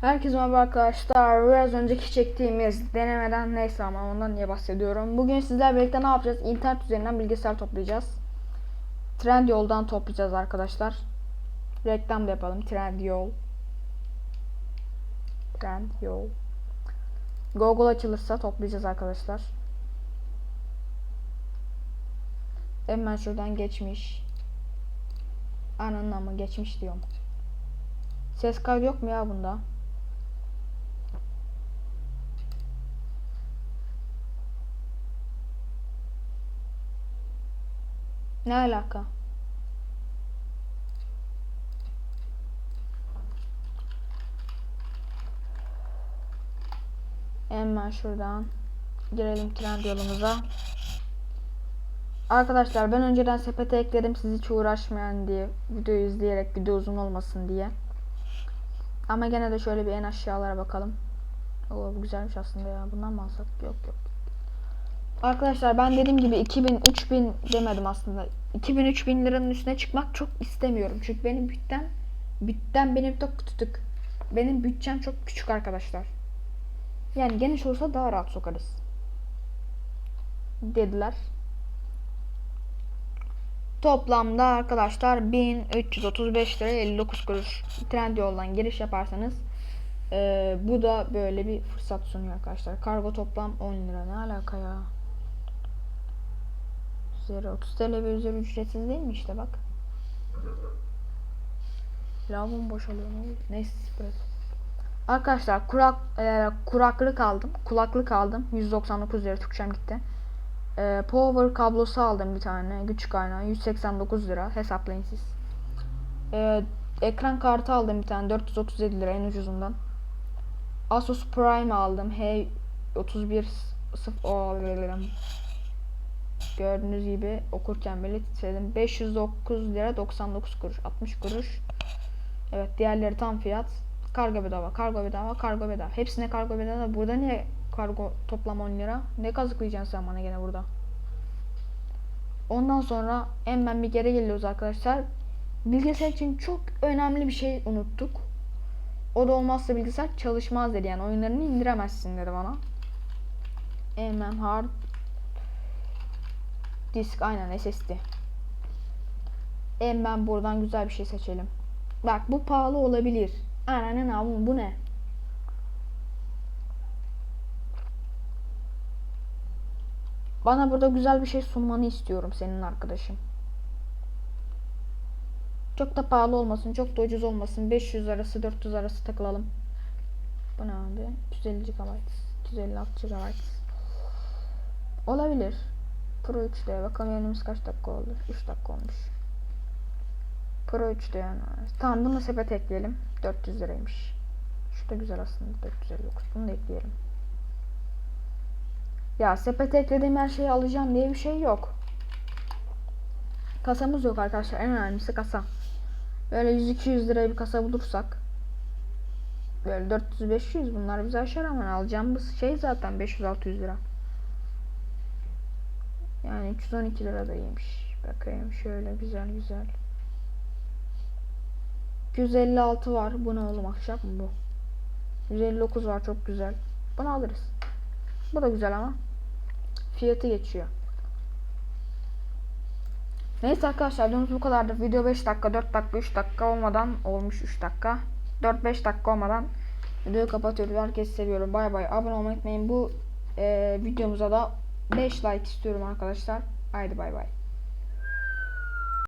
Herkese merhaba arkadaşlar. Biraz önceki çektiğimiz denemeden neyse ama ondan niye bahsediyorum. Bugün sizler birlikte ne yapacağız? İnternet üzerinden bilgisayar toplayacağız. Trendyol'dan toplayacağız arkadaşlar. Reklam da yapalım. Trendyol. Trendyol. Google açılırsa toplayacağız arkadaşlar. Hemen şuradan geçmiş. Ananın ama geçmiş diyorum. Ses kaydı yok mu ya bunda? Ne alaka? Hemen şuradan girelim trend yolumuza. Arkadaşlar ben önceden sepete ekledim siz hiç uğraşmayan diye videoyu izleyerek video uzun olmasın diye. Ama gene de şöyle bir en aşağılara bakalım. Oo bu güzelmiş aslında ya. Bundan mı alsak? Yok yok. Arkadaşlar ben dediğim gibi 2000 3000 demedim aslında. 2000 3000 liranın üstüne çıkmak çok istemiyorum. Çünkü benim bütçem bütçem benim çok tutuk. Benim bütçem çok küçük arkadaşlar. Yani geniş olsa daha rahat sokarız. Dediler. Toplamda arkadaşlar 1335 lira 59 kuruş Trendyol'dan giriş yaparsanız eee, bu da böyle bir fırsat sunuyor arkadaşlar. Kargo toplam 10 lira ne alaka ya? Üzeri 30 TL ve üzeri ücretsiz değil mi işte bak. Lavabom boşalıyor ne oluyor? Neyse böyle. Arkadaşlar kurak eee, kuraklık aldım. Kulaklık aldım. 199 lira Türkçem gitti. Ee, power kablosu aldım bir tane. Güç kaynağı 189 lira. Hesaplayın siz. Ee, ekran kartı aldım bir tane 437 lira en ucuzundan. Asus Prime aldım. H31 sıf- o- Gördüğünüz gibi okurken bile titredim. 509 lira 99 kuruş. 60 kuruş. Evet diğerleri tam fiyat. Kargo bedava, kargo bedava, kargo bedava. Hepsine kargo bedava. Burada niye kargo toplam 10 lira? Ne kazıklayacaksın sen bana gene burada? Ondan sonra hemen bir geri geliyoruz arkadaşlar. Bilgisayar için çok önemli bir şey unuttuk. O da olmazsa bilgisayar çalışmaz dedi. Yani oyunlarını indiremezsin dedi bana. Hemen hard disk aynen SSD. Hemen buradan güzel bir şey seçelim. Bak bu pahalı olabilir. Ananın avun bu ne? Bana burada güzel bir şey sunmanı istiyorum senin arkadaşım. Çok da pahalı olmasın, çok da ucuz olmasın. 500 arası, 400 arası takılalım. Bu ne abi? 250 GB, 256 GB. Olabilir. Pro 3'de bakalım yayınımız kaç dakika oldu? 3 dakika olmuş. Pro 3'de yani. Tamam bunu sepete ekleyelim. 400 liraymış. Şu da güzel aslında 459. Bunu da ekleyelim. Ya sepete eklediğim her şeyi alacağım diye bir şey yok. Kasamız yok arkadaşlar. En önemlisi kasa. Böyle 100-200 liraya bir kasa bulursak böyle 400-500 bunlar bize aşar ama alacağımız şey zaten 500-600 lira. Yani 312 lira da iyiymiş. Bakayım şöyle güzel güzel. 256 var. Bu ne oğlum ahşap mı bu? 159 var çok güzel. Bunu alırız. Bu da güzel ama fiyatı geçiyor. Neyse arkadaşlar videomuz bu kadardı. Video 5 dakika, 4 dakika, 3 dakika olmadan olmuş 3 dakika. 4-5 dakika olmadan videoyu kapatıyoruz. Herkesi seviyorum. Bay bay. Abone olmayı unutmayın. Bu e, videomuza da 5 like istiyorum arkadaşlar. Haydi bay bay.